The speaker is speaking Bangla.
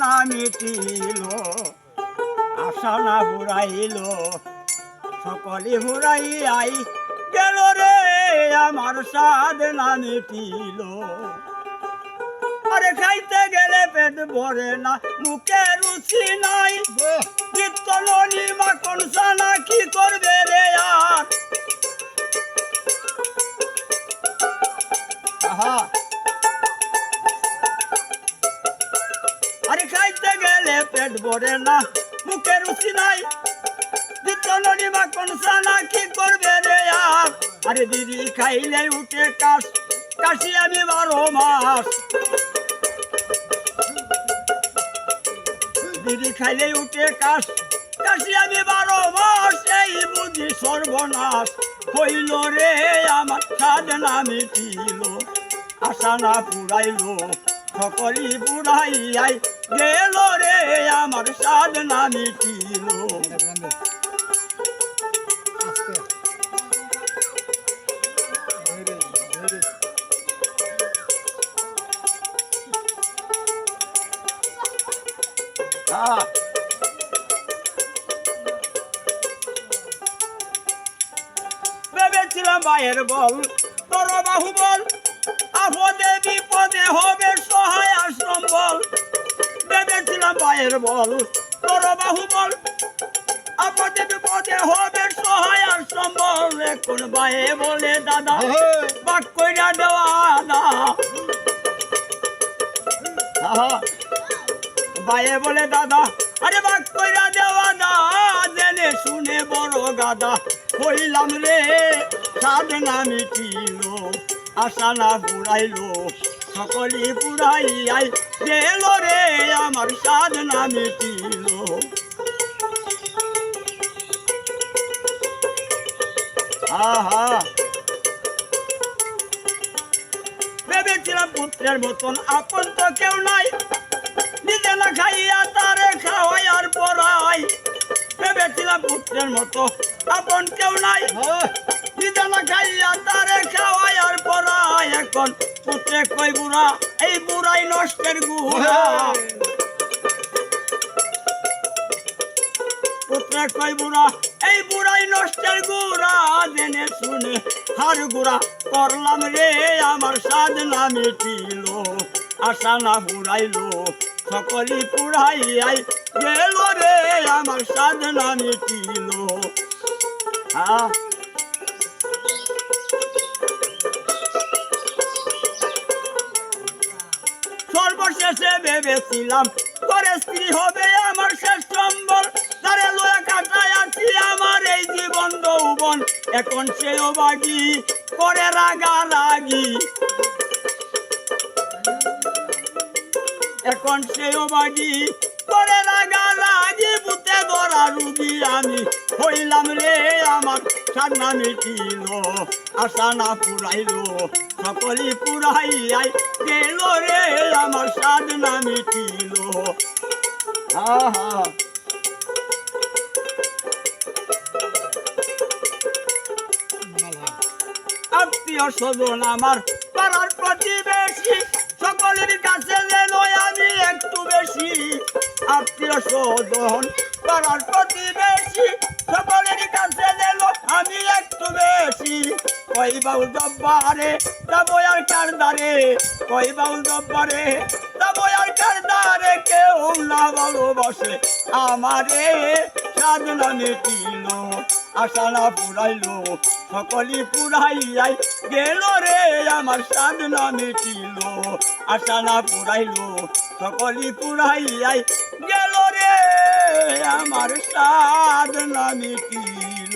না মিটিল আশা না হুরাইল, সকলে হুরাই আই গেল রে আমার সাদ না মিটিল? আরে খাইতে গেলে পেট ভরে না, মুখে রুচি নাই। ননি মাখন সানা কি করবে রে আর? আহা পেট ভরে না, মুখে রুচি নাই। নিত্য ননি মাখন সানা কি করবে রে আর? আরে দিদি খাইলে উঠে কাশ, কাশি আমি বারো মাস। বিড়ি খাইলে উঠে কাশ, কাশি আমি বারো মাস, এই বুঝি সর্বনাশ। হইল রে আমার সাদ না মিটিল আশা না পুরাইল সকলি পুরাইয়াই গেল রে আমার সাদ না মিটিল ভেবেছিলাম ভাইয়ের বল, তোর বাহু বল আপদে বিপদে হবে সহায় আশ্রম বল। ভেবেছিলাম ভাইয়ের বল তোর বাহু বল আপদে বিপদে হবে সহায় আশ্রম বল এখন ভাইয়ে বলে দাদা বাক কইরা দেওয়া দা আহা। বলে দাদা আরে বাক কইরা দেওয়া দা জেনে শুনে বড় গাদা হইলাম রে। সাধনা মিটিল আশা না পুরাইল সকলি পুরাইয়াই গেল রে আমার সাধনা মিটিল। আহা। ভেবেছিলাম পুত্রের মতন আপন তো কেউ নাই। নিজে না খাইয়া তারে খাওয়াই আর পড়াই। ভেবেছিলাম পুত্রের মতো আপন কেউ নাই। নিজে না খাইয়া তারে খাওয়াই আর এখন পুত্রে কই বুড়া? এই বুড়াই নষ্টের গুড়া পুত্রে কই বুড়া? এই বুড়াই নষ্টের গুড়া জেনে শুনে হার গুড়া করলাম রে আমার সাধনা মিটিল। আশা না পুরাইল সকলি পুরাইয়াই গেল রে আমার সাধনা মিটিল। হ্যাঁ সর্বশেষে ভেবেছিলাম করে স্ত্রী হবে আমার শেষ সম্বল। তারে লয়া কাটায় আছি আমার এই জীবন যৌবন। এখন সেও বাগি করে রাগা রাগি এখন সেও বাগি করে রাগা রাগি বুতে ধরা রুগী আমি। হইলাম রে আমার সান্না মিটিল, আশা না পুরাইল সকলি পুরাইয়াই গেল রে আমার সাধনা মিটিল। আত্মীয় স্বজন আমার পাড়ার প্রতিবেশী, সকলের কাছে আমি একটু বেশি। আত্মীয় স্বজন পাড়ার প্রতিবেশী কই বাউল জব্বারে? যাব আর কার দ্বারে? কই বাউল জব্বারে? যাব আর কার কেউ না ভালোবাসে আমারে। সাধনা মিটিল আশা না পুরাইল সকলি পুরাইয়াই গেল রে আমার সাধনা মিটিল আশা না পুরাইল সকলি পুরাইয়াই গেল রে আমার সাধনা মিটিল